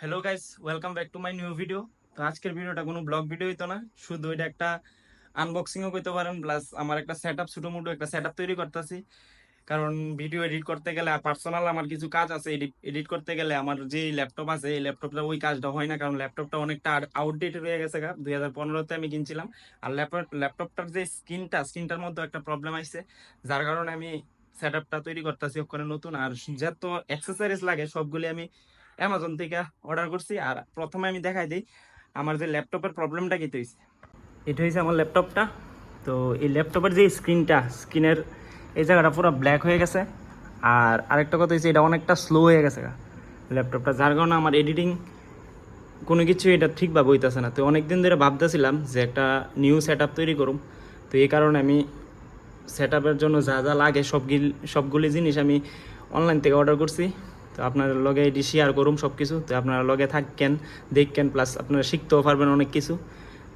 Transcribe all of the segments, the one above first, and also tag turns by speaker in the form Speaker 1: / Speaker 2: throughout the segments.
Speaker 1: Hello guys welcome back to my new video তো আজকের ভিডিওটা কোনো ব্লগ ভিডিও হইতো না। শুধু এটা একটা আনবক্সিংও করতে পারেন প্লাস আমার একটা সেট আপ ছোটো মোটো একটা সেট আপ তৈরি করতেছি। কারণ ভিডিও এডিট করতে গেলে পার্সোনাল আমার কিছু কাজ আছে এডিট করতে গেলে আমার যে ল্যাপটপ আছে, এই ল্যাপটপটা ওই কাজটা হয় না। কারণ ল্যাপটপটা অনেকটা আউটডেটেড হয়ে গেছে গা। দুই হাজার পনেরোতে আমি কিনছিলাম। আর ল্যাপটপ ল্যাপটপটার যে স্ক্রিনটা স্ক্রিনটার মধ্যে একটা প্রবলেম আসছে যার কারণে আমি সেট আপটা তৈরি করতেছি, ওখানে নতুন। আর যত অ্যাক্সেসারিজ লাগে, সবগুলি আমি অ্যামাজন থেকে অর্ডার করছি। আর প্রথমে আমি দেখাই দিই, আমার যে ল্যাপটপের প্রবলেমটা কী হয়েছে এটা হয়েছে আমার ল্যাপটপটা তো এই ল্যাপটপের যে স্ক্রিনটা স্ক্রিনের এই জায়গাটা পুরো ব্ল্যাক হয়ে গেছে। আর আরেকটা কথা হয়েছে এটা অনেকটা স্লো হয়ে গেছে ল্যাপটপটা যার কারণে আমার এডিটিং কোনো কিছু এটা ঠিকভাবে হইতেছে না। তো অনেক দিন ধরে ভাবতেছিলাম যে একটা নিউ সেট তৈরি করুম। তো এই কারণে আমি সেট জন্য যা যা লাগে সবগুলি সবগুলি জিনিস আমি অনলাইন থেকে অর্ডার করছি। তো আপনার লগে এটি শেয়ার করুম সব কিছু তো আপনারা লগে থাকেন দেখেন প্লাস আপনারা শিখতেও পারবেন অনেক কিছু।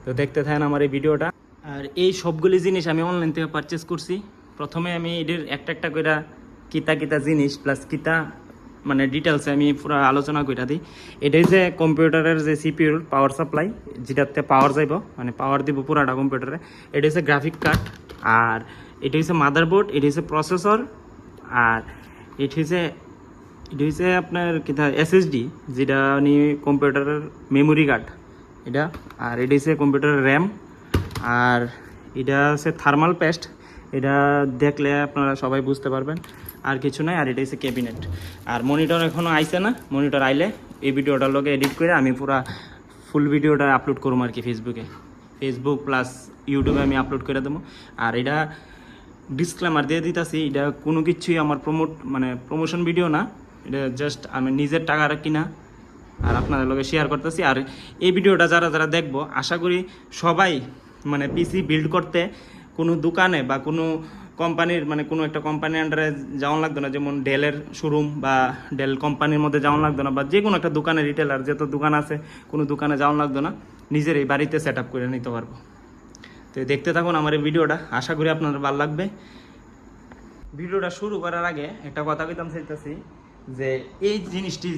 Speaker 1: তো দেখতে থাকেন আমার এই ভিডিওটা। আর এই সবগুলি জিনিস আমি অনলাইন থেকে পারচেস করছি। প্রথমে আমি এটির একটা একটা করে কিতা কিতা জিনিস প্লাস কিতা মানে ডিটেলসে আমি পুরো আলোচনা করে দিই। এটাই যে কম্পিউটারের যে সিপিউর পাওয়ার সাপ্লাই যেটাতে পাওয়ার যাইব মানে পাওয়ার দিব পুরাটা কম্পিউটারে। এটা হচ্ছে গ্রাফিক কার্ড আর এটা হচ্ছে মাদারবোর্ড এটা হচ্ছে প্রসেসর আর এটা হচ্ছে এটা হচ্ছে আপনার কিতা এসএসডি যেটা নিয়ে কম্পিউটারের মেমোরি কার্ড এটা। আর এটা হচ্ছে কম্পিউটারের র্যাম আর এটা হচ্ছে থার্মাল পেস্ট এটা দেখলে আপনারা সবাই বুঝতে পারবেন। আর কিছু নয় আর এটা হচ্ছে ক্যাবিনেট আর মনিটর এখনও আইছে না মনিটর আইলে এই ভিডিওটার লগে এডিট করে আমি পুরা ফুল ভিডিওটা আপলোড করব আর কি ফেসবুকে ফেসবুক প্লাস ইউটিউবে আমি আপলোড করে দেবো। আর এটা ডিসক্লেমার দিয়ে দিতেছি, এটা কোনো কিছুই আমার প্রমোট মানে প্রমোশন ভিডিও না। এটা জাস্ট আমি নিজের টাকার কিনা আর আপনাদের লগে শেয়ার করতেছি। আর এই ভিডিওটা যারা যারা দেখব, আশা করি সবাই মানে পিসি বিল্ড করতে কোনো দোকানে বা কোনো কোম্পানির মানে কোনো একটা কোম্পানির আন্ডারে যাওয়া লাগতো না। যেমন ডেলের শোরুম বা ডেল কোম্পানির মধ্যে যাওয়া লাগতো না, বা যে কোনো একটা দোকানে রিটেলার যত দোকান আছে, কোনো দোকানে যাওয়া লাগতো না, নিজের এই বাড়িতে সেট আপ করে নিতে পারব। তো দেখতে থাকুন আমার এই ভিডিওটা, আশা করি আপনাদের ভালো লাগবে। ভিডিওটা শুরু করার আগে একটা কথা কইতাম চাইতেছি যে এই জিনিসটি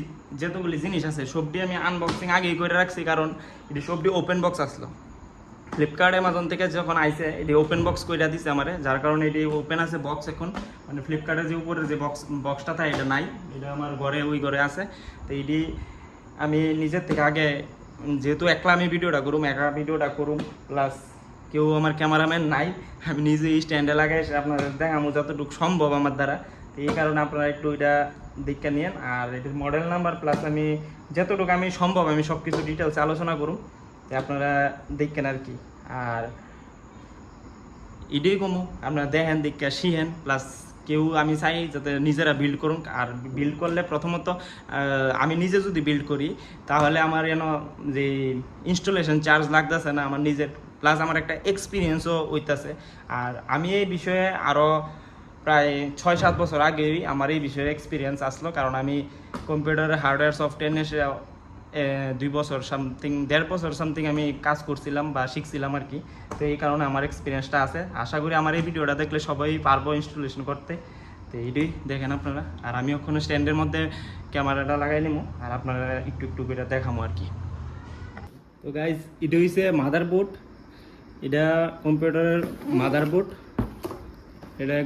Speaker 1: যতগুলি জিনিস আছে, সবটি আমি আনবক্সিং আগেই করে রাখছি, কারণ এটি সবটি ওপেন বক্স আসলো। ফ্লিপকার্ট অ্যামাজন থেকে যখন আইছে, এটি ওপেন বক্স কইরা দিছে আমারে, যার কারণে এটি ওপেন আছে বক্স এখন। মানে ফ্লিপকার্টের যে উপরে যে বক্স বক্সটা থাকে, এটা নাই। এটা আমার ঘরে, ওই ঘরে আছে। তো এটি আমি নিজের থেকে আগে, যেহেতু একলা আমি ভিডিওটা করুম, একা ভিডিওটা করুম প্লাস কেউ আমার ক্যামেরাম্যান নাই, আমি নিজে স্ট্যান্ডে লাগাই আপনাদের দেখামো যতটুকু সম্ভব আমার দ্বারা। তো এই কারণে আপনারা একটু এটা দেখে নিন আর এটির মডেল নাম্বার প্লাস আমি যতটুকু আমি সম্ভব আমি সব কিছু ডিটেলস আলোচনা করুন তো আপনারা দেখেন আর কি। আর এটাই কমু, আপনারা দেখেন দেখে শিখেন প্লাস কেউ আমি চাই যাতে নিজেরা বিল্ড করুন আর বিল্ড করলে প্রথমত আমি নিজে যদি বিল্ড করি, তাহলে আমার যেন যে ইনস্টলেশন চার্জ লাগতেছে না, আমার নিজের প্লাস আমার একটা এক্সপিরিয়েন্সও হইতাছে। আর আমি এই বিষয়ে আরও প্রায় ছয় সাত বছর আগেই আমার এই বিষয়ে এক্সপিরিয়েন্স আসলো। কারণ আমি কম্পিউটারের হার্ডওয়্যার সফটওয়্যার নিয়ে দুই বছর সামথিং দেড় বছর সামথিং আমি কাজ করছিলাম বা শিখছিলাম আর কি। তো এই কারণে আমার এক্সপিরিয়েন্সটা আছে। আশা করি আমার এই ভিডিওটা দেখলে সবাই পারব ইনস্টলেশন করতে। তো এইটাই দেখেন আপনারা। আর আমি ওখানে স্ট্যান্ডের মধ্যে ক্যামেরাটা লাগাই নিবো আর আপনারা একটু একটু করে দেখামো আর কি। তো গাইজ এটা হইছে মাদারবোর্ড এটা কম্পিউটারের মাদারবোর্ড এটা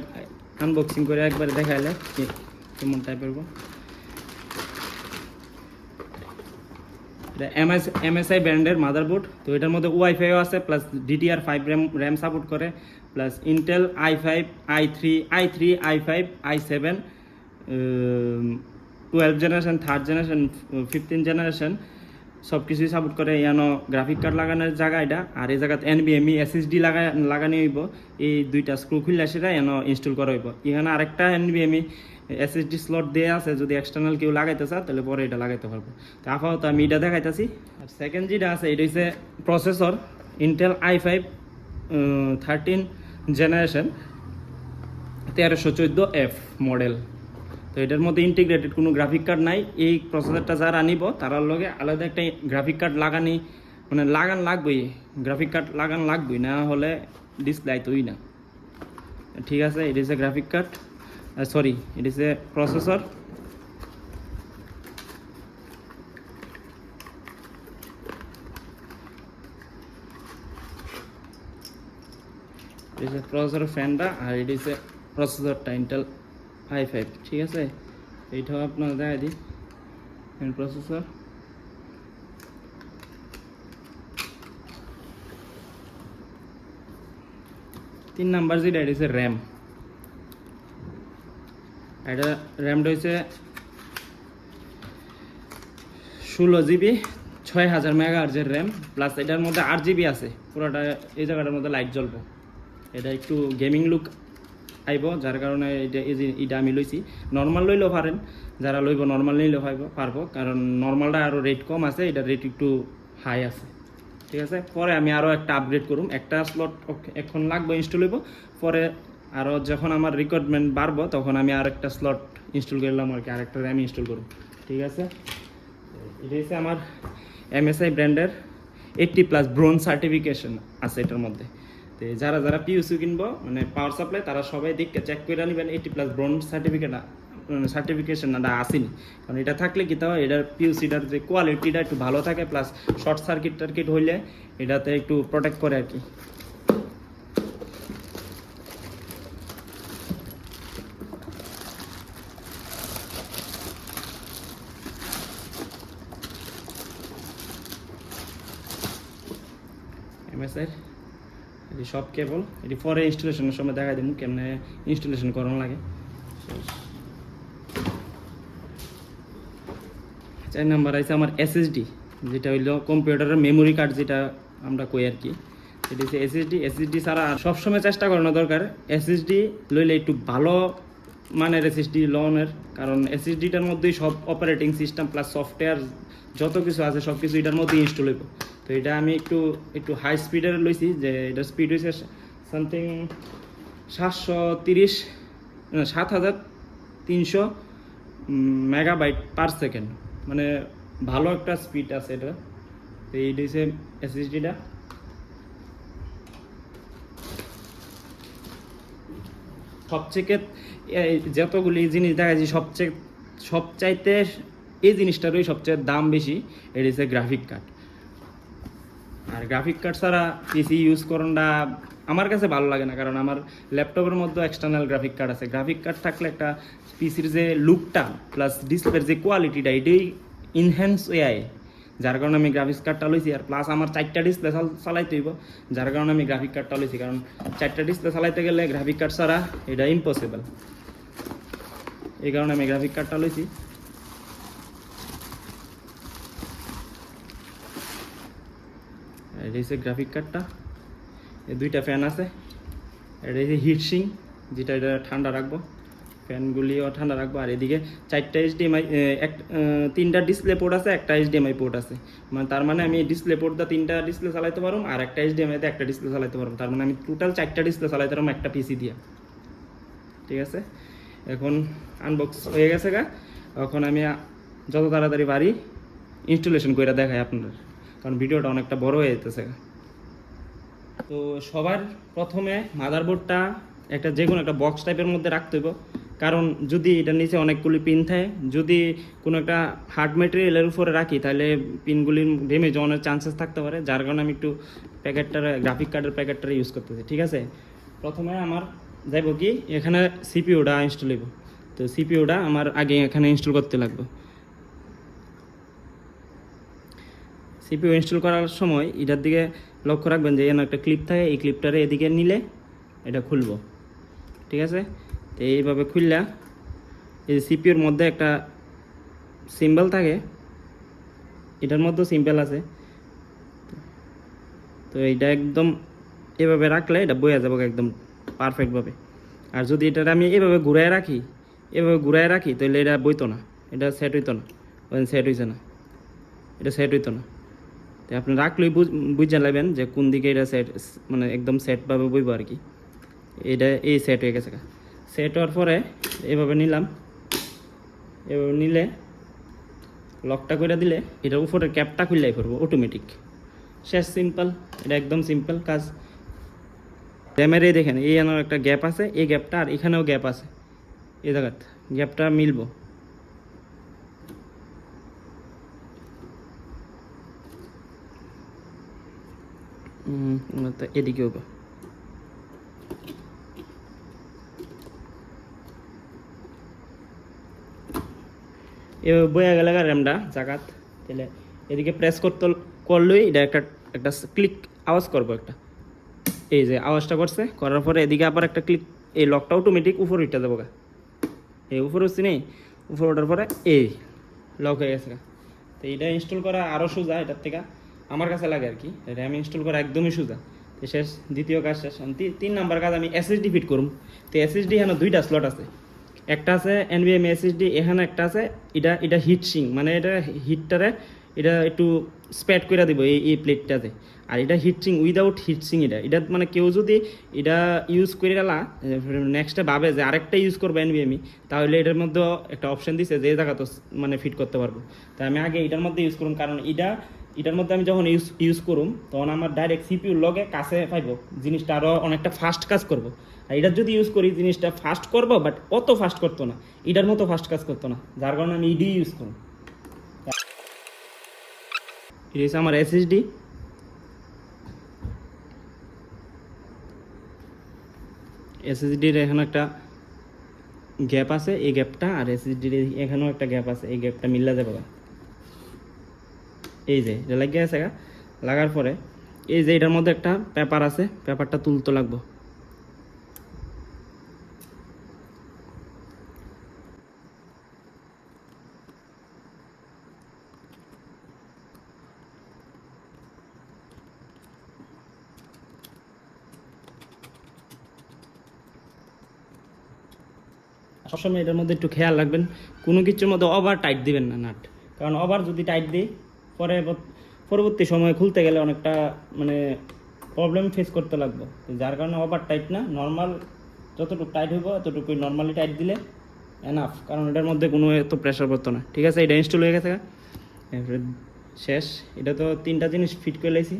Speaker 1: আনবক্সিং করে একবার দেখাইলে কি- কেমন টাইপের এটা এমএস এমএসআই ব্র্যান্ডের মাদারবোর্ড তো এটার মধ্যে ওয়াইফাইও আছে plus DDR five RAM RAM support করে plus Intel i five i three i three i five i seven twelve generation third generation fifteen generation সব কিছুই সাপোর্ট করে, ইয়ানো গ্রাফিক কার্ড লাগানোর জায়গা এটা, আর এই জায়গাতে এনবিএমই এসএসডি লাগা, লাগানো হইব। এই দুইটা স্ক্রু খুললে সেটা এনো ইনস্টল করা হইব। এখানে আরেকটা এনবিএমই এসএসডি স্লট দেওয়া আছে, যদি এক্সটার্নাল কেউ লাগাইতে চায়, তাহলে পরে এটা লাগাইতে পারব। তো আপাতত আমি এটা দেখাইতেছি। আর সেকেন্ড যেটা আছে, এটা হচ্ছে processor Intel i five thirteen generation তেরোশো চোদ্দ এফ মডেল তো এটার মধ্যে ইন্টিগ্রেটেড কোনো গ্রাফিক কার্ড নাই। এই প্রসেসরটা যারা নিব, তারার লগে আলাদা একটা গ্রাফিক কার্ড লাগানি মানে লাগান লাগবেই। গ্রাফিক কার্ড লাগান লাগবেই, না হলে ডিসপ্লে আইতই না। ঠিক আছে এটা হচ্ছে গ্রাফিক কার্ড সরি এটা হচ্ছে প্রসেসর এটা প্রসেসর ফ্যানটা আর এটা হচ্ছে প্রসেসরটা ইন্টেল আই ফাইভ ঠিক আছে? এইটাও আপনার দেখা দিই। প্রসেসর তিন নাম্বার যেটা এটা হচ্ছে র্যাম এটা র্যামটা হচ্ছে ষোলো জিবি ছয় হাজার মেগা আর্জের র্যাম প্লাস এটার মধ্যে আট জিবি আছে। পুরোটা এই জায়গাটার মধ্যে লাইট জ্বলবো। এটা একটু গেমিং লুক আইব যার কারণে এটা এই এটা আমি লইছি নর্মাল লইলেও পারেন যারা লইব নর্মাল নিলেও পাইব পারব কারণ নর্মালটা আরও রেট কম আছে এটা রেট একটু হাই আছে। ঠিক আছে? পরে আমি আরও একটা আপগ্রেড করুম একটা স্লট এখন লাগবে ইনস্টল হইব। পরে আরও যখন আমার রিকোয়ারমেন্ট বাড়বো তখন আমি আর একটা স্লট ইনস্টল করলাম আর কি আরেকটা র্যাম ইনস্টল করব ঠিক আছে? এটা হচ্ছে আমার এমএসআই ব্র্যান্ডের এইটটি প্লাস ব্রোন সার্টিফিকেশন আছে এটার মধ্যে। তো যারা যারা পিউসি কিনবো মানে পাওয়ার সাপ্লাই তারা সবাই দেখে চেক করে নেবেন eighty plus bronze certificate certification সার্টিফিকেশনটা আসেনি। কারণ এটা থাকলে কি তাও, এটার পিউসিটার যে কোয়ালিটিটা একটু ভালো থাকে প্লাস শর্ট সার্কিট টার্কিট হইলে এটাতে একটু প্রোটেক্ট করে আর কি এমএসআই এটি সব কেবল। এটি পরে ইনস্টলেশনের সময় দেখা দিব কেমনে ইনস্টলেশন করানো লাগে। চার নাম্বার আছে আমার এসএসডি যেটা হইল কম্পিউটারের মেমোরি কার্ড যেটা আমরা কই আর কি। সেটা হচ্ছে এসএসডি এসএসডি ছাড়া আর সবসময় চেষ্টা করানো দরকার। এসএসডি লইলে একটু ভালো মানের এসএসডি লনের কারণ এসএসডিটার মধ্যেই সব অপারেটিং সিস্টেম প্লাস সফটওয়্যার যত কিছু আছে সব কিছু এটার মধ্যেই ইনস্টল হইব। তো এটা আমি একটু একটু হাই স্পিডের লইছি যে এটা স্পিড হয়েছে সামথিং সাতশো তিরিশ সাত হাজার তিনশো মেগাবাইট পার সেকেন্ড মানে ভালো একটা স্পিড আছে এটা। তো এইটা হচ্ছে এসএসডিটা সবচেয়ে যতগুলি জিনিস দেখা যায় সবচেয়ে, সবচাইতে এই জিনিসটারই সবচেয়ে দাম বেশি, এটা হচ্ছে গ্রাফিক কার্ড আর গ্রাফিক কার্ড ছাড়া পিসি ইউজ করাটা আমার কাছে ভালো লাগে না, কারণ আমার ল্যাপটপের মধ্যে এক্সটার্নাল গ্রাফিক কার্ড আছে। গ্রাফিক কার্ড থাকলে একটা পিসির যে লুকটা প্লাস ডিসপ্লের যে কোয়ালিটিটা এটাই ইনহ্যান্স এআই যার কারণে আমি গ্রাফিক্স কার্ডটা লইছি, আর প্লাস আমার চারটা ডিসপ্লে চালাইতে হইব। যার কারণে আমি গ্রাফিক কার্ডটা লইছি, কারণ চারটা ডিসপ্লে চালাইতে গেলে গ্রাফিক কার্ড ছাড়া এটা ইম্পসিবল এই কারণে আমি গ্রাফিক কার্ডটা লইছি। এটা হচ্ছে গ্রাফিক কার্ডটা এই দুইটা ফ্যান আছে। এটা হচ্ছে হিটসিং যেটা এটা ঠান্ডা রাখব। ফ্যানগুলিও ঠান্ডা রাখব। আর এদিকে চারটা এইচডিএমআই এক তিনটা ডিসপ্লে পোর্ট আছে, একটা এইচডিএমআই পোর্ট আছে। মানে তার মানে আমি ডিসপ্লে পোর্টটা তিনটা ডিসপ্লে চালাইতে পারব আর একটা এইচডিএমআই তে একটা ডিসপ্লে চালাইতে পারব তার মানে আমি টোটাল চারটা ডিসপ্লে চালাইতে পারব একটা পিসি দিয়ে। ঠিক আছে? এখন আনবক্স হয়ে গেছে গা। এখন আমি যত তাড়াতাড়ি পারি ইনস্টলেশন করে দেখাই আপনার কারণ ভিডিওটা অনেকটা বড় হয়ে যেতেছে। তো সবার প্রথমে মাদারবোর্ডটা একটা যে কোনো একটা বক্স টাইপের মধ্যে রাখতে হইব। কারণ যদি এটার নিচে অনেকগুলি পিন থাকে, যদি কোনো একটা হার্ড মেটেরিয়ালের উপরে রাখি, তাহলে পিনগুলির ড্যামেজ অনেক চান্সেস থাকতে পারে। যার কারণে আমি একটু প্যাকেটটার গ্রাফিক কার্ডের প্যাকেটটা ইউজ করতেছি, ঠিক আছে? প্রথমে আমার যাইব কি, এখানে সিপিওটা ইনস্টল হইব। তো সিপিওটা আমার আগে এখানে ইনস্টল করতে লাগবে। সিপিইউ ইনস্টল করার সময় এটার দিকে লক্ষ্য রাখবেন যে এখানে একটা ক্লিপ থাকে, এই ক্লিপটারে এদিকে নিলে এটা খুলবো। ঠিক আছে? তো এইভাবে খুললা, এই সিপিউর মধ্যে একটা সিম্বল থাকে, এটার মধ্যেও সিম্পল আছে। তো এইটা একদম এভাবে রাখলে এটা বয়ে যাবে একদম পারফেক্টভাবে আর যদি এটা আমি এভাবে ঘুরায় রাখি, এভাবে ঘুরায় রাখি, তাহলে এটা বইতো না, এটা সেট হইতো না। সেট হইছে না। এটা সেট হইতো না। তো আপনি রাখলেই বুঝে নেবেন যে কোন দিকে এটা সেট মানে একদম সেটভাবে বইব আর কি। এটা এই সেট হয়ে গেছে সেট হওয়ার পরে এভাবে নিলাম। এভাবে নিলে লকটা করে দিলে এটার উপরে ক্যাপটা খুললাই করব অটোমেটিক শেষ সিম্পল এটা একদম সিম্পল কাজ। র্যামের এই দেখেন, এই আমার একটা গ্যাপ আছে, এই গ্যাপটা আর এখানেও গ্যাপ আছে। এই জায়গাত গ্যাপটা মিলবো। এদিকে হবে এভাবে গেলে র্যামটা জাগাত। তাহলে এদিকে প্রেস করতে করলেই, এটা একটা একটা ক্লিক আওয়াজ করব একটা। এই যে আওয়াজটা করছে, করার পরে এদিকে আবার একটা ক্লিক এই লকটা অটোমেটিক উপর উঠে দেবো গা। এই উপরে উঠছি নেই, উপর ওঠার পরে এই লক হয়ে গেছে তো এটা ইনস্টল করা আরও সোজা, এটার থেকে। আমার কাছে লাগে আর কি। র্যাম ইনস্টল করা একদমই সোজা। শেষ, দ্বিতীয় কাজ শেষ। তিন নাম্বার কাজ আমি এসএসডি ফিট করুম। তো এসএসডি এখানে দুইটা স্লট আছে। একটা আছে এনবিএম এসএসডি এখানে একটা আছে, এটা এটা হিট সিং মানে এটা হিটটারে এটা একটু স্প্যাড করে দিব এই এই প্লেটটাতে আর এটা হিটসিং উইদাউট হিটসিং এটা। এটা মানে কেউ যদি এটা ইউজ করে গেলা নেক্সটে ভাবে যে আরেকটা ইউজ করব এনবি আমি তাহলে এটার মধ্যে একটা অপশন দিছে যে জায়গা তো মানে ফিট করতে পারব। তাই আমি আগে এটার মধ্যে ইউজ করুন, কারণ এটা, এটার মধ্যে আমি যখন ইউজ ইউজ করুম, তখন আমার ডাইরেক্ট সিপিউর লগে কাছে পাইবো। জিনিসটা আরও অনেকটা ফাস্ট কাজ করব। আর এটার যদি ইউজ করি, জিনিসটা ফাস্ট করব বাট অত ফাস্ট করতো না। এটার মতো ফাস্ট কাজ করতো না। যার কারণে আমি ইডি ইউজ করুন এটা আমার এসএসডি এসএসডির এখানে একটা গ্যাপ আছে, এই গ্যাপটা, আর এসএসডির এখানেও একটা গ্যাপ আছে, এই গ্যাপটা মিল্লা যাবে। এই যে, এটা লাগিয়ে আছে লাগার পরে, এই যে এটার মধ্যে একটা পেপার আছে পেপারটা তুলতে লাগবো। সবসময় এটার মধ্যে একটু খেয়াল রাখবেন, কোনো কিছুর মধ্যে ওভার টাইট দিবেন না নাট। কারণ ওভার যদি টাইট দিই, পরে পরবর্তী সময়ে খুলতে গেলে অনেকটা মানে প্রবলেম ফেস করতে লাগবে। যার কারণে ওভার টাইট না নর্মাল যতটুকু টাইট হইব ততটুকুই নর্মালি টাইট দিলে এনাফ কারণ এটার মধ্যে কোনো এত প্রেশার পড়তো না। ঠিক আছে, এটা ইনস্টল হয়ে গেছে। শেষ। এটা তো তিনটা জিনিস ফিট করে লাইছি।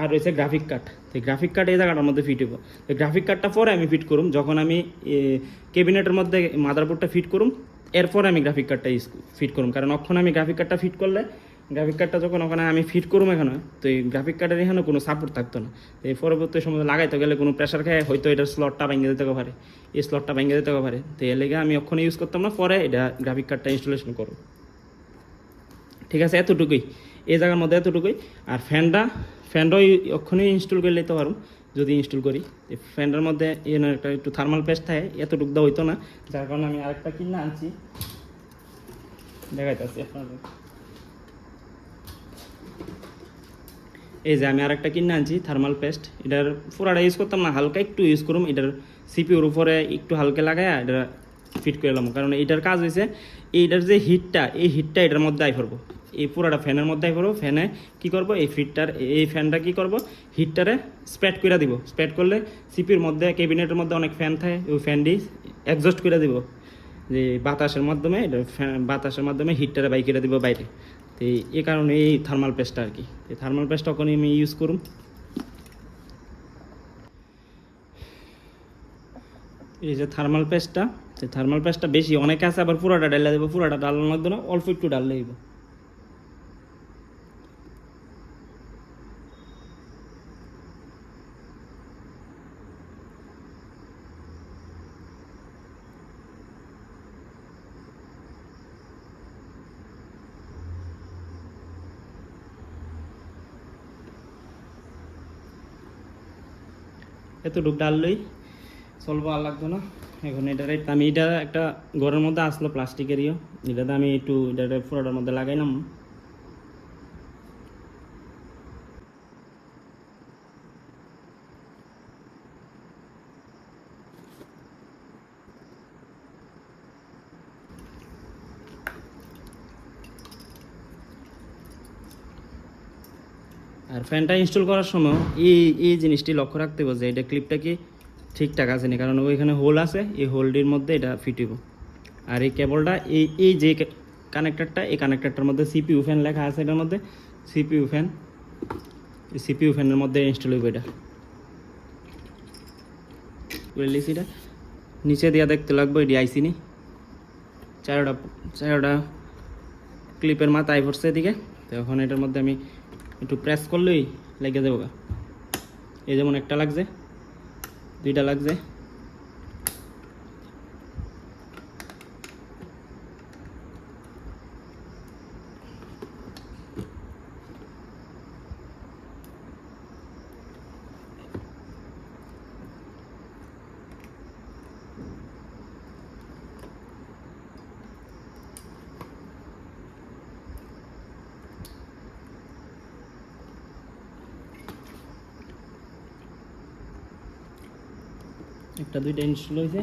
Speaker 1: আর রয়েছে গ্রাফিক কার্ড তো গ্রাফিক কার্ড এই জায়গাটার মধ্যে ফিট হব তো গ্রাফিক কার্ডটা পরে আমি ফিট করুম। যখন আমি কেবিনেটের মধ্যে মাদারবোর্ডটা ফিট করুম, এরপর আমি গ্রাফিক কার্ডটা ইউজ ফিট করুম। কারণ ওখানে আমি গ্রাফিক কার্ডটা ফিট করলে গ্রাফিক কার্ডটা যখন ওখানে আমি ফিট করুম এখানে, তো এই গ্রাফিক কার্ডের এখানে কোনো সাপোর্ট থাকতো না। তো এই পরবর্তী সময় লাগাইতে গেলে কোনো প্রেশার খায় হয়তো এটার স্লটটা ভেঙে দিতে পারে। এই স্লটটা ভেঙে দিতে পারে। তো এর লেগে আমি ওখানে ইউজ করতাম না, পরে এটা গ্রাফিক কার্ডটা ইনস্টলেশন করব ঠিক আছে, এতটুকুই। এই জায়গার মধ্যে এতটুকুই। আর ফ্যানটা ফ্যানটাও ওখানেই ইনস্টল করে নিতে পারুম যদি ইনস্টল করি। ফ্যানটার মধ্যে একটা একটু থার্মাল পেস্ট থাকে, এতটুকু দেওয়া হইতো না। যার কারণে আমি আরেকটা কিনে আনছি। দেখাইতেছি আপনাদের। এই যে আমি আরেকটা কিনে আনছি থার্মাল পেস্ট এটার পুরাটা ইউজ করতাম না, হালকা একটু ইউজ করুম। এটার সিপিউর উপরে একটু হালকা লাগায় এটা ফিট করে এলাম কারণ এটার কাজ হয়েছে এইটার যে হিটটা এই হিটটা এটার মধ্যে আই পড়ব এই পুরাটা ফ্যানের মধ্যে পড়ব ফ্যানে কি করব? এই ফিটটার, এই ফ্যানটা কি করব? হিটটারে স্প্রেড করে দিব। স্প্রেড করলে সিপির মধ্যে, ক্যাবিনেটের মধ্যে অনেক ফ্যান থাকে। ওই ফ্যানটি অ্যাডজাস্ট করে দিব। যে বাতাসের মাধ্যমে বাতাসের মাধ্যমে হিটটারে বাই করে দিব বাইরে। তো এই- কারণে এই থার্মাল পেস্টটা আর কি। এই থার্মাল পেস্টটা তখন আমি ইউজ করুম। এই যে থার্মাল পেস্টটা থার্মাল পেস্টটা বেশি, অনেকে আছে, আবার পুরোটা ডাল্লা দেবো। পুরোটা ডালানো লাগবে না অল্প একটু ডাল দিব এতটুকু ডাললেই চলবো আর লাগতো না। এখন এটার আমি এটা একটা ঘরের মধ্যে আসলো প্লাস্টিকেরইও এটাতে আমি একটু এটা ফোড়াটার মধ্যে লাগাইলাম। আর ফ্যানটা ইনস্টল করার সময় এই এই জিনিসটি লক্ষ্য রাখতে হবে যে এটা ক্লিপটা কি ঠিকঠাক আছে না কারণ ওইখানে হোল আছে, এই হোলটির মধ্যে এটা ফিট হইব। আর এই কেবলটা এই এই যে কানেক্টরটা এই কানেক্টরটার মধ্যে সিপিউ ফ্যান লেখা আছে এটার মধ্যে। সিপিইউ ফ্যান এই সিপিইউ ফ্যানের মধ্যে ইনস্টল হইব এটা। এটা? নিচে দিয়া দেখতে লাগবে এটি আইসি নি। চারোটা চারোটা ক্লিপের মাথায় পড়ছে এদিকে। তো এখন এটার মধ্যে আমি একটু প্রেস করলেই লেগে যাব এই যেমন একটা লাগছে দুইটা লাগছে। একটা, দুইটা ইনস্টল হয়েছে।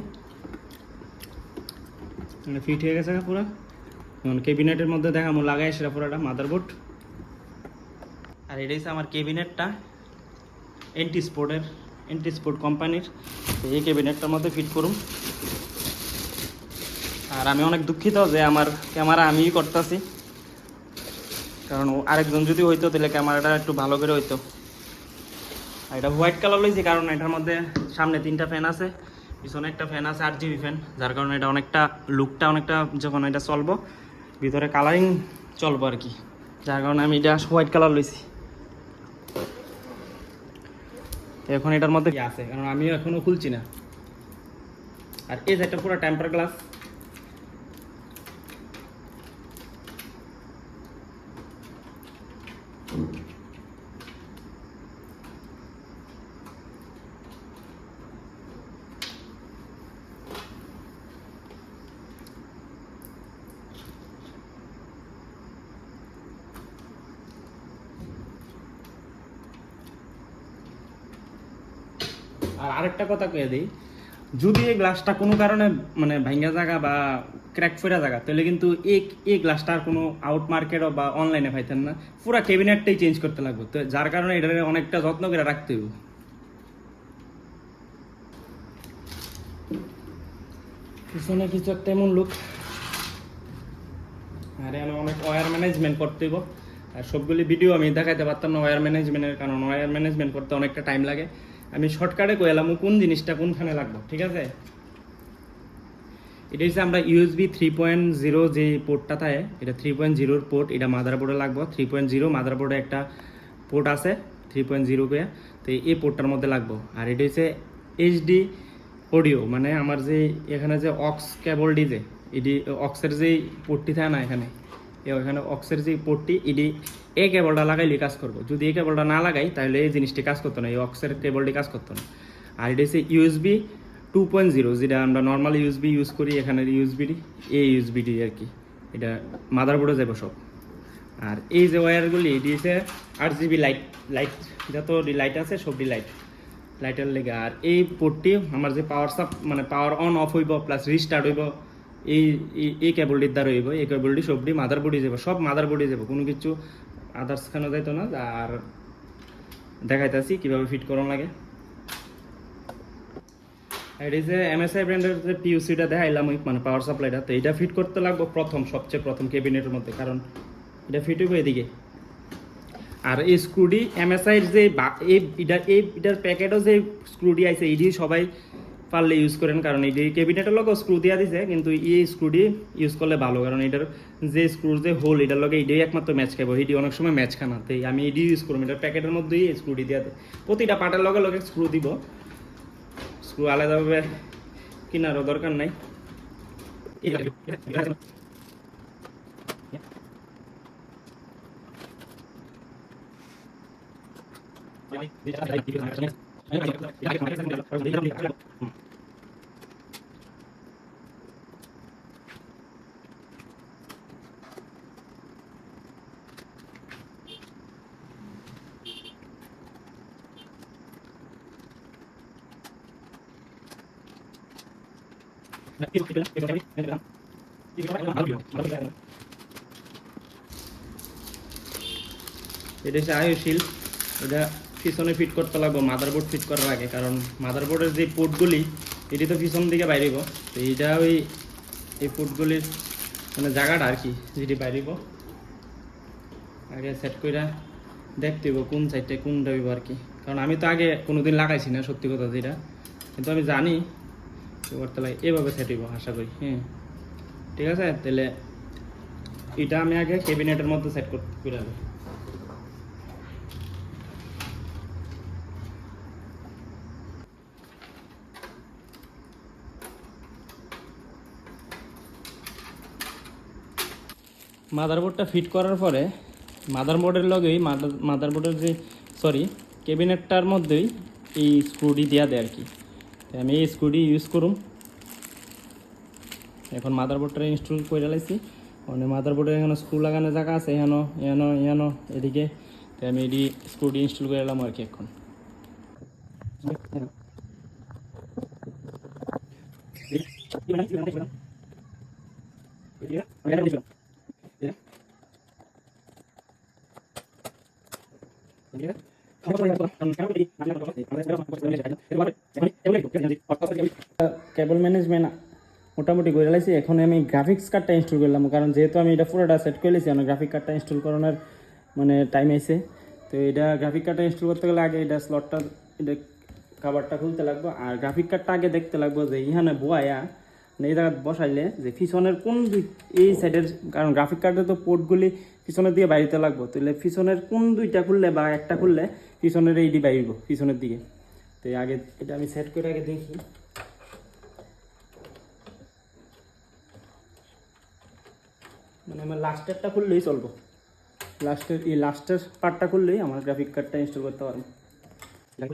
Speaker 1: মানে ফিট হয়ে গেছে পুরো। এখন কেবিনেটের মধ্যে দেখা মো লাগাই সেটা পুরোটা মাদারবোর্ড আর এটা হচ্ছে আমার কেবিনেটটা এন্টি স্পোর্টের এন্টি স্পোর্ট কোম্পানির এই কেবিনেটটার মধ্যে ফিট করুন আর আমি অনেক দুঃখিত যে আমার ক্যামেরা আমিই করতেছি। কারণ আরেকজন যদি হইতো, তাহলে ক্যামেরাটা একটু ভালো করে হইতো। আর এটা হোয়াইট কালার লইছি, কারণ এটার মধ্যে সামনে তিনটা ফ্যান আছে, পিছনে একটা ফ্যান আছে আট জিবি ফ্যান যার কারণে এটা অনেকটা লুকটা অনেকটা যখন এটা চলবো, ভিতরে কালারিং চলবো আর কি। যার কারণে আমি এটা হোয়াইট কালার লইছি। এখন এটার মধ্যে কি আছে? কারণ আমিও এখনও খুলছি না। আর এই যে একটা পুরো টেম্পার গ্লাস আর আরেকটা কথা কয়ে দিই, যদি এই গ্লাসটা কোনো কারণে মানে ভাঙ্গা জায়গা বা ক্র্যাক ফেরা জায়গা, তাহলে কিন্তু এই এই গ্লাসটা আর কোনো আউট মার্কেটও বা অনলাইনে পাইতেন না। পুরো ক্যাবিনেটটাই চেঞ্জ করতে লাগবে। তো যার কারণে এটা অনেকটা যত্ন করে রাখতে হবে পিছনে কিছু একটা এমন লুক আর অনেক ওয়্যার ম্যানেজমেন্ট করতে আর সবগুলি ভিডিও আমি দেখাইতে পারতাম না ওয়্যার ম্যানেজমেন্টের কারণ। ওয়্যার ম্যানেজমেন্ট করতে অনেকটা টাইম লাগে। আমি শর্টকাটে কইলাম কোন জিনিসটা, কোনখানে লাগবে, ঠিক আছে? এটা হচ্ছে আমরা ইউএসবি থ্রি পয়েন্ট জিরো যে পোর্টটা থাকে এটা থ্রি পয়েন্ট জিরোর পোর্ট এটা মাদারবোর্ডে লাগবে। থ্রি পয়েন্ট জিরো মাদারবোর্ডে একটা পোর্ট আছে থ্রি পয়েন্ট জিরো কে, তো এই পোর্টটার মধ্যে লাগবে। আর এটা হচ্ছে এইচডি অডিও মানে আমার যে এখানে যে অক্স কেবল ডিজে এটি অক্সের যে পোর্টটি থাকে না এখানে এখানে অক্সের যে পোর্টটি এটি এই কেবলটা লাগাইলে কাজ করব। যদি এই কেবলটা না লাগাই, তাহলে এই জিনিসটি কাজ করতো না, এই অক্সের কেবলটি কাজ করতো না। আর এটা হচ্ছে ইউএসবি টু পয়েন্ট জিরো যেটা আমরা নর্মাল ইউএসবি ইউজ করি এখানে ইউএসবিডি এই ইউএসবিডি আর কি। এটা মাদারবোর্ডে যাবে সব। আর এই যে ওয়্যারগুলি এটি হচ্ছে আট জিবি লাইট লাইট যত লাইট আছে সবটি লাইট লাইটের লেগে। আর এই পোর্টটি আমার যে পাওয়ার সাপ মানে পাওয়ার অন অফ হইব প্লাস রিস্টার্ট হইব এই, এই- কেবলটির দ্বারা হইব, এই কেবলটি সবটি মাদার বোর্ডে যাব সব মাদার বোর্ডে যাব কোনো কিছু আদার্স খানো যাইতো না, আর দেখাইতেছি কীভাবে ফিট করানো লাগে। এই যে এমএসআই ব্র্যান্ডের যে পিউসিটা দেখাইলাম, ওই মানে পাওয়ার সাপ্লাইটা তো এটা ফিট করতে লাগবে প্রথম, সবচেয়ে প্রথম কেবিনেটের মধ্যে, কারণ এটা ফিট হইব এদিকে। আর এই স্ক্রুডি এমএসআইয়ের যে এই, এটা, এই, এটার প্যাকেটও যে স্ক্রুডি আছে এটি সবাই পারলে ইউজ করেন, কারণ এটি ক্যাবিনেটের লোক স্ক্রু দিয়া দিছে, কিন্তু এই স্ক্রুডি ইউজ করলে ভালো, কারণ এটার যে স্ক্রুর যে হোল এটার লগে এটাই একমাত্র ম্যাচ খাব এটি অনেক সময় ম্যাচ খানা তো আমি এটি ইউজ করব, এটার প্যাকেটের মধ্যেই স্ক্রুডি দিয়া দেয় প্রতিটা পার্টের লগে লগে স্ক্রু দিব। স্ক্রু আলাদাভাবে কেনারও দরকার নাই। এটা হচ্ছে আয়ুশীল এটা পিছনে ফিট করতে লাগবো মাদারবোর্ড ফিট করার আগে, কারণ মাদারবোর্ডের যে পোর্টগুলি এটি তো পিছন দিকে বাইরেব তো এইটা ওই, এই পোর্টগুলির মানে জায়গাটা আর কি, যেটি বাইরেব আগে সেট করে দেখতে হইব কোন সাইডটা কোনটা হইব আর কি। কারণ আমি তো আগে কোনোদিন লাগাইছি না, সত্যি কথা যেটা। কিন্তু আমি জানি করতে লাগে এভাবে সেট হইব, আশা করি হ্যাঁ। ঠিক আছে? তাহলে এটা আমি আগে ক্যাবিনেটের মধ্যে সেট করতে করে মাদারবোর্ডটা ফিট করার পরে মাদারবোর্ডের লগেই মাদার মাদারবোর্ডের যে সরি ক্যাবিনেটটার মধ্যেই এই স্ক্রুটি দেওয়া দেয় আর কি আমি এই স্ক্রুটি ইউজ করুম এখন মাদারবোর্ডটা ইনস্টল করে লাইছি মানে মাদারবোর্ডের এখানে স্ক্রু লাগানোর জায়গা আছে এখানো এখানো এখানো এদিকে আমি এটি স্ক্রুটি ইনস্টল করে এলাম আর কি এখন
Speaker 2: কেবল ম্যানেজমেন্ট মোটামুটি করে লাইছি। এখন আমি গ্রাফিক্স কার্ডটা ইনস্টল করলাম, কারণ যেহেতু আমি এটা পুরোটা সেট করে লেছি আমার গ্রাফিক কার্ডটা ইনস্টল করানোর মানে টাইম আইছে। তো এটা গ্রাফিক কার্ডটা ইনস্টল করতে গেলে আগে এটা স্লটটা এটা কাভারটা খুলতে লাগবে। আর গ্রাফিক কার্ডটা আগে দেখতে লাগবে যে ইহানে বয়া এই জায়গায় বসাইলে যে পিছনের কোন দুই এই সাইডের কারণ গ্রাফিক কার্ডে তো পোর্টগুলি পিছনের দিকে বাইরেতে লাগবো, তাহলে পিছনের কোন দুইটা খুললে বা একটা খুললে পিছনের এইটি বাইরব পিছনের দিকে। তো আগে এটা আমি সেট করে আগে দেখি। মানে আমার লাস্টেরটা খুললেই চলবো। লাস্টের এই লাস্টের পার্টটা খুললেই আমার গ্রাফিক কার্ডটা ইনস্টল করতে পারব। আর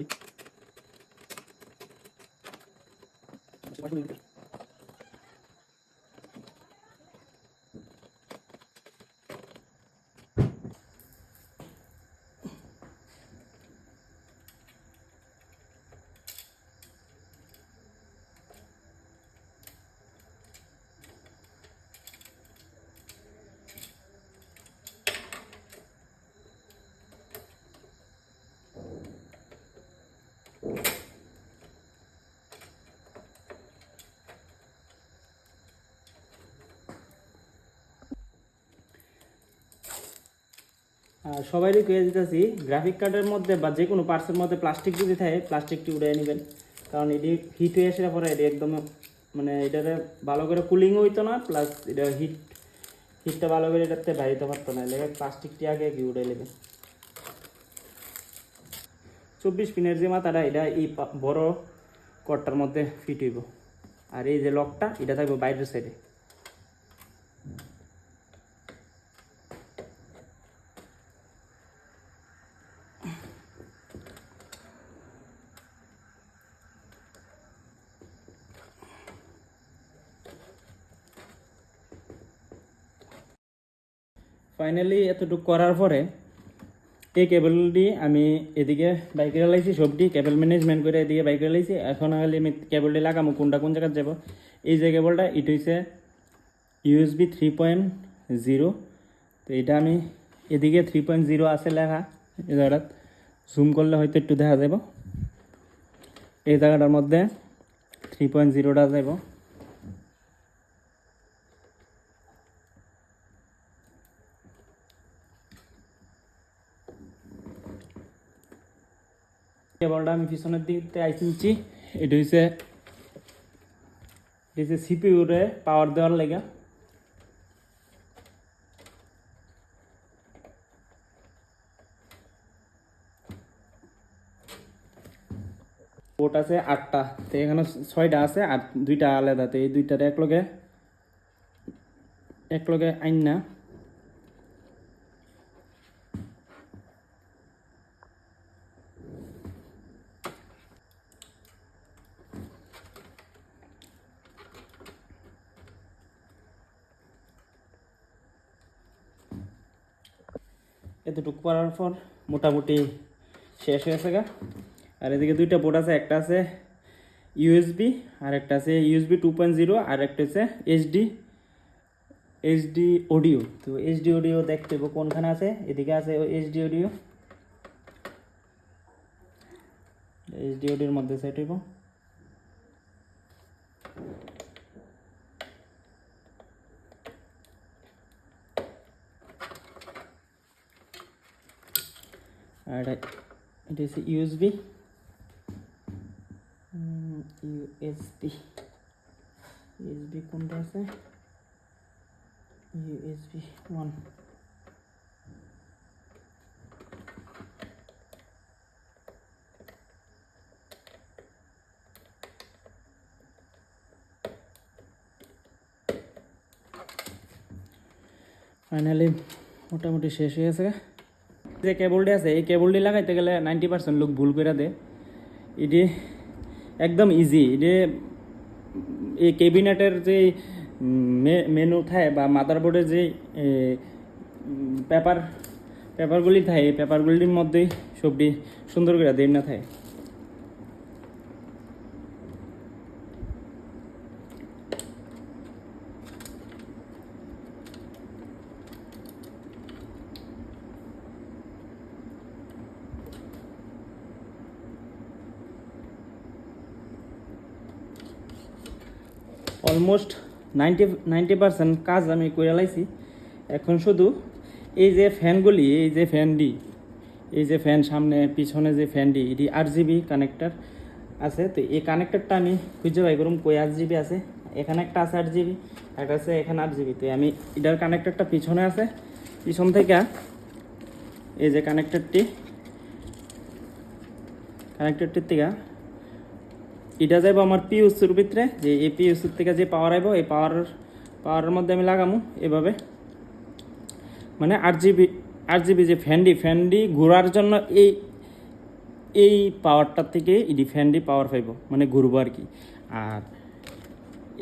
Speaker 2: সবাইকে কয়ে দিতেছি গ্রাফিক কার্ডের মধ্যে বা যে কোনো পার্টসের মধ্যে প্লাস্টিক যদি থাকে প্লাস্টিকটি উড়ে নেবেন। কারণ এটি হিট হয়ে আসার পরে এটি একদম মানে এটাতে ভালো করে কুলিং হইতো না প্লাস এটা হিট হিটটা ভালো করে এটাতে বাইরেতে পারতো না। লেগে প্লাস্টিকটি আগে কি উড়ে নেবেন। চব্বিশ পিনের যে মাথাটা, এটা এই বড় কটটার মধ্যে ফিট হইব। আর এই যে লকটা এটা থাকবে বাইরের সাইডে ফাইনালি এতটুকু করার পরে এই কেবলটি আমি এদিকে বাইকে লাইছি সবটি কেবল ম্যানেজমেন্ট করে এদিকে বাইকে লাইছি। এখন খালি আমি কেবলটি লাগামো, কোনটা কোন জায়গায় যাব। এই যে কেবলটা এটা হচ্ছে ইউএসবি থ্রি পয়েন্ট জিরো তো এটা আমি এদিকে থ্রি পয়েন্ট জিরো আছে লেখা, এই জায়গাটাত। জুম করলে হয়তো একটু দেখা যাব এই জায়গাটার মধ্যে থ্রি পয়েন্ট জিরোটা যাব কেবলটা আমি পিছনের দিকতে আইসি নিচ্ছি এটা হচ্ছে এটা হচ্ছে সিপিউরে পাওয়ার দেওয়ার লেগে। পোর্ট আছে আটটা, তো এখানে ছয়টা আছে আর দুইটা আলাদা, তো এই দুইটার এক লগে আইন না এতটুকু করার পর মোটামুটি শেষ হয়েছে গা। আর এদিকে দুইটা বোর্ড আছে, একটা আছে ইউএসবি আর একটা আছে ইউএসবি টু পয়েন্ট জিরো আর একটা হচ্ছে এইচডি এইচডি অডিও তো এইচডি অডিও দেখতে কোনখানে আছে, এদিকে আছে এইচডি অডিও এইচডি অডিওর মধ্যে সেট হইব। আর এটা হচ্ছে ইউএসবি ইউএসবি ইউএসবি কোনটা আছে? ইউএসবি ওয়ান ফাইনালি মোটামুটি শেষ হয়ে গেছে। যে কেবলটি আছে, এই কেবলটি লাগাইতে গেলে নাইনটি পার্সেন্ট লোক ভুল করে দেয়। এটি একদম ইজি এটি এই কেবিনেটের যে মেনু থাকে বা মাদারবোর্ডের যে পেপার পেপারগুলি থাকে এই পেপারগুলির মধ্যেই সবটি সুন্দর করে দেয় না থাকে অলমোস্ট নাইনটি নাইনটি পার্সেন্ট কাজ আমি করে লাইছি। এখন শুধু এই যে ফ্যানগুলি, এই যে ফ্যানডি, এই যে ফ্যান সামনে, পিছনে যে ফ্যানডি, এটি আট জিবি কানেক্টার আছে। তো এই কানেক্টারটা আমি খুঁজে পাই করুম, কই আট জিবি আছে? এখানে একটা আছে আট জিবি একটা আছে এখানে আট জিবি তো আমি এটার কানেক্টারটা পিছনে আছে। পিছন থেকে এই যে কানেক্টরটি কানেক্টারটির থেকে এটা যাইব আমার পিউসুর ভিতরে, যে এই পিউসুর থেকে যে পাওয়ার আইব, এই পাওয়ার পাওয়ারের মধ্যে আমি লাগামু এভাবে। মানে আট জিবি আট জিবি যে ফ্যান্ডি ফ্যান্ডি ঘোরার জন্য এই এই পাওয়ারটার থেকে ইডি ফ্যান্ডি পাওয়ার পাইব মানে ঘুরবো আর কি। আর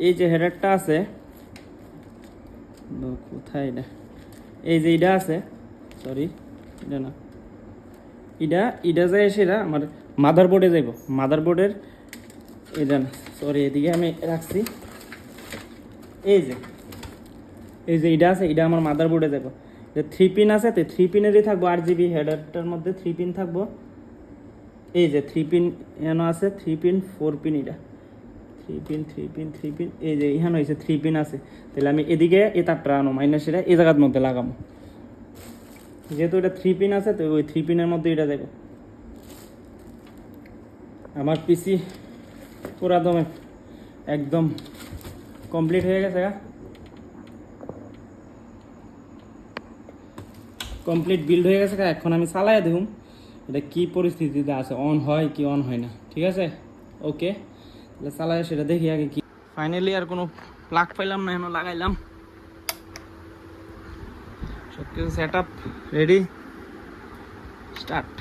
Speaker 2: এই যে হেডারটা আছে কোথায় এটা? এই যে এটা আছে সরি এটা না। এটা এটা যায় সেটা আমার মাদার বোর্ডে যাইব। মাদার বোর্ডের এটা সরি এদিকে আমি রাখছি। এই যে এই যে এটা আছে, এটা আমার মাদার বোর্ডে যাব। যে থ্রি পিন আছে, তো থ্রি পিনেরই থাকব আট জিবি হেডারটার মধ্যে থ্রি পিন থাকব। এই যে থ্রি পিন এখানে আছে থ্রি পিন ফোর পিন এটা। Three pin three pin three pin এই যে এখানে হয়েছে থ্রি পিন আছে। তাহলে আমি এদিকে এ তারটা আনো মাইনাস এটা, এই জায়গার মধ্যে লাগাবো। যেহেতু এটা থ্রি পিন আছে, তো ওই থ্রি পিনের মধ্যে এটা দেবো। আমার পিসি পুরা দমে। একদম কমপ্লিট হয়ে গেছে গা। কমপ্লিট বিল্ড হয়ে গেছে। এখন আমি চালাই দেখুন এটা কি পরিস্থিতিতে আছে? অন হয় কি অন হয় না? ঠিক আছে? ওকে তাহলে চালাই সেটা দেখি আগে কি। ফাইনালি আর কোনো প্লাগ পাইলাম না, এখন লাগাইলাম। সব কিছু সেট আপ রেডি স্টার্ট